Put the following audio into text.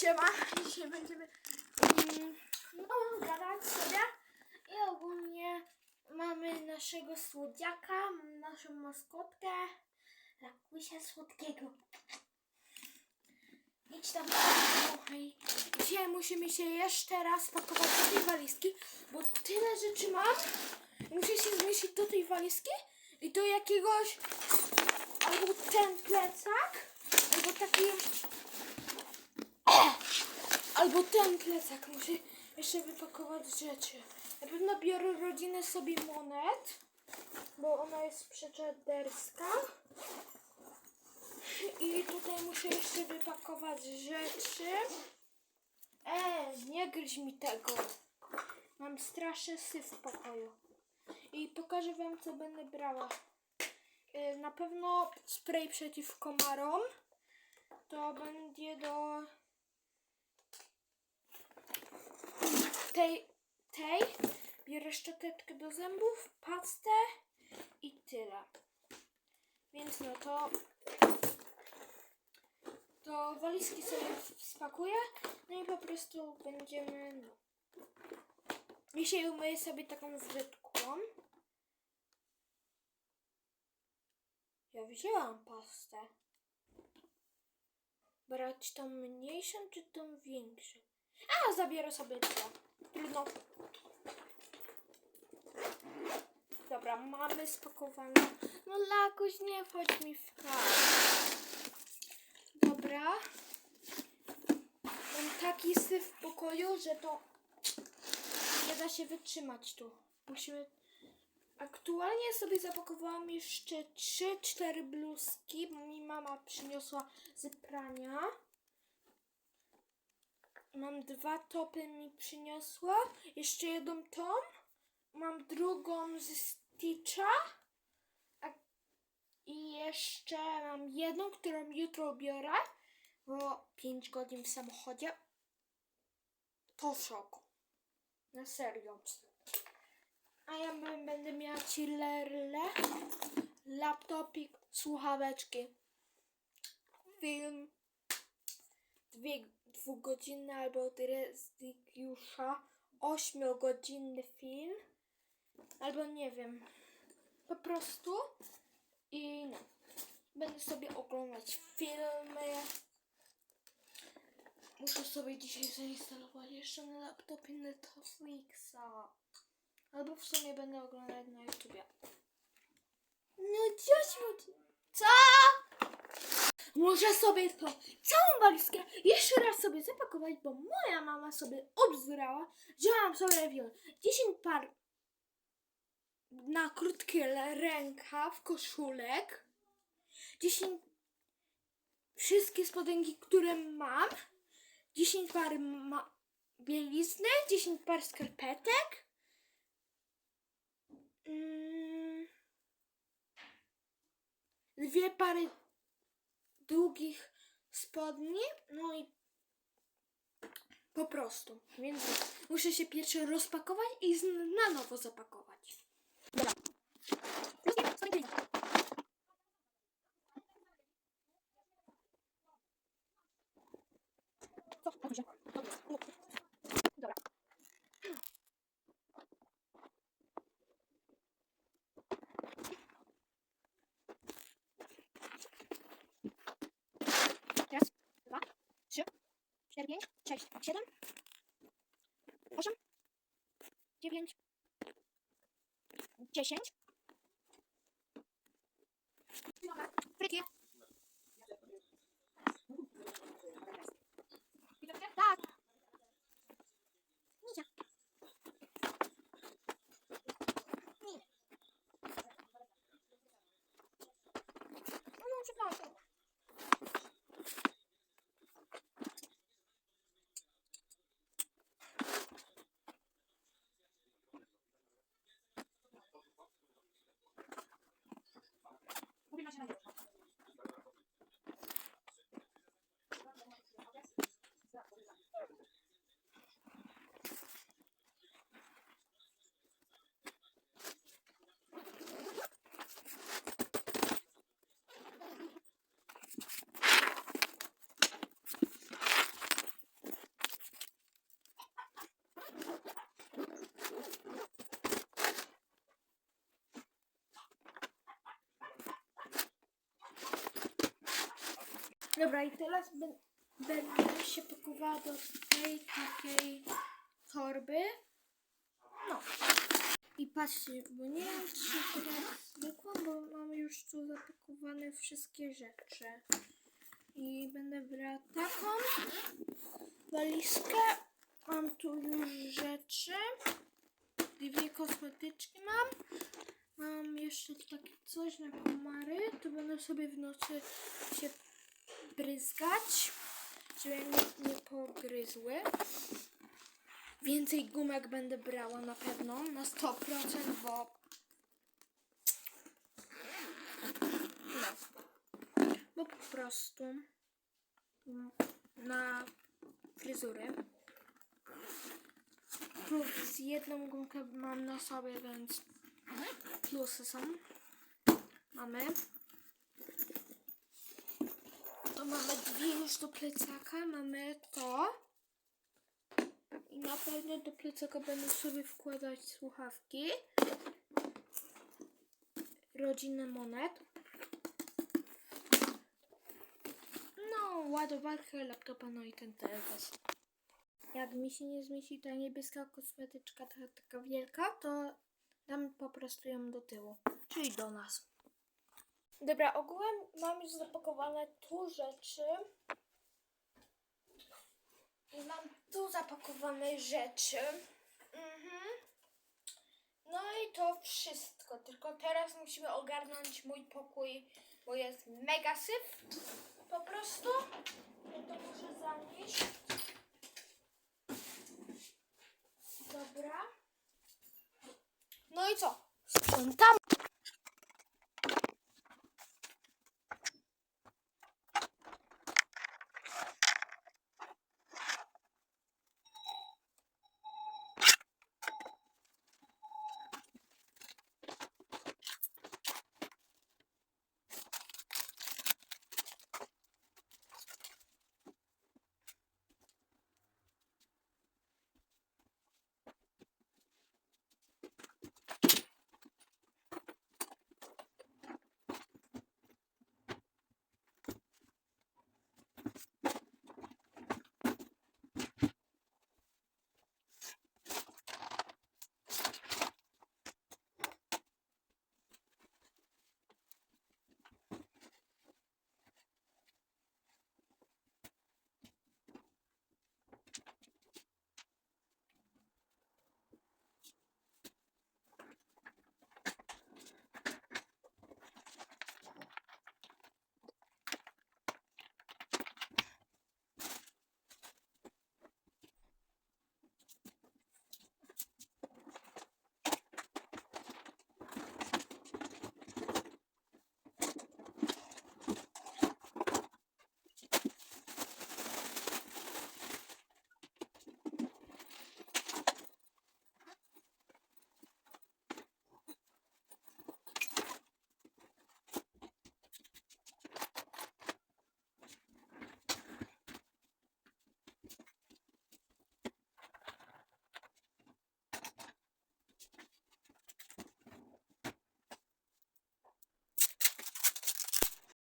Siema, dzisiaj będziemy mm, no, gadać sobie i ogólnie mamy naszego słodziaka, naszą maskotkę, Rakusia Słodkiego. Idź tam, słuchaj. Dzisiaj musimy się jeszcze raz pakować do tej walizki, bo tyle rzeczy mam. Muszę się zmieścić do tej walizki i do jakiegoś albo ten plecak, albo taki Albo ten plecak muszę jeszcze wypakować rzeczy. Na pewno biorę rodzinę sobie monet, bo ona jest przeczaderska. I tutaj muszę jeszcze wypakować rzeczy. E, nie gryź mi tego. Mam straszny syf w pokoju. I pokażę wam, co będę brała. E, Na pewno spray przeciw komarom. To będzie do tej, tej biorę szczoteczkę do zębów, pastę i tyle. Więc no to to walizki sobie spakuję, no i po prostu będziemy no. Dzisiaj umyję sobie taką zwykłą. Ja wzięłam pastę. Brać tą mniejszą czy tą większą? A, zabiorę sobie dwa. Trudno. Dobra, mamy spakowane. No Lakuś, nie wchodź mi w kas. Dobra. Mam taki syf w pokoju, że to nie da się wytrzymać tu. Musimy... Aktualnie sobie zapakowałam jeszcze 3-4 bluzki, bo mi mama przyniosła z prania. Mam dwa topy mi przyniosła. Jeszcze jedną tą. Mam drugą z Stitcha. A- I jeszcze mam jedną, którą jutro biorę. Bo 5 godzin w samochodzie. To szok. Na serio. A ja będę miała chillerle, laptopik, słuchaweczki, film, dwie, dwugodzinny albo Drezdgiusza, ośmiogodzinny film, albo nie wiem, po prostu i no, będę sobie oglądać filmy. Muszę sobie dzisiaj zainstalować jeszcze na laptopie Netflixa. Albo w sumie będę oglądać na YouTubie. No ciociu, co? Muszę sobie to całą walizkę jeszcze raz sobie zapakować, bo moja mama sobie obzrała, że mam sobie wiele 10 par na krótki rękaw, koszulek, 10 wszystkie spodenki, które mam, 10 par ma bielizny, 10 par skarpetek, mm, dwie pary długich spodni, no i po prostu. Więc muszę się pierwszy rozpakować i na nowo zapakować. Dobra. Co? Dobrze. Dobra. Raz, dwa, trzy, cztery, pięć, sześć, siedem, osiem, dziewięć, dziesięć. Dobra, i teraz będę się pakowała do tej takiej torby. No. I patrzcie, bo nie wiem, czy się teraz zwykłą, bo mam już tu zapakowane wszystkie rzeczy. I będę brała taką walizkę. Mam tu już rzeczy. Dwie kosmetyczki mam. Mam jeszcze takie coś na komary. To będę sobie w nocy się bryzgać, żeby mnie nie pogryzły. Więcej gumek będę brała na pewno, na 100%, bo bo po prostu na fryzury plus jedną gumkę mam na sobie, więc plusy są. Mamy. Mamy dwie już do plecaka. Mamy to. I na pewno do plecaka będę sobie wkładać słuchawki. Rodzinny monet. No, ładowarkę laptopa, no i ten telefon. Jak mi się nie zmieści ta niebieska kosmetyczka, ta, taka wielka, to dam po prostu ją do tyłu, czyli do nas. Dobra, ogółem mam już zapakowane tu rzeczy. I mam tu zapakowane rzeczy. Mhm. No i to wszystko. Tylko teraz musimy ogarnąć mój pokój, bo jest mega syf. Po prostu. Ja to muszę zanieść. Dobra. No i co? Sprzątam.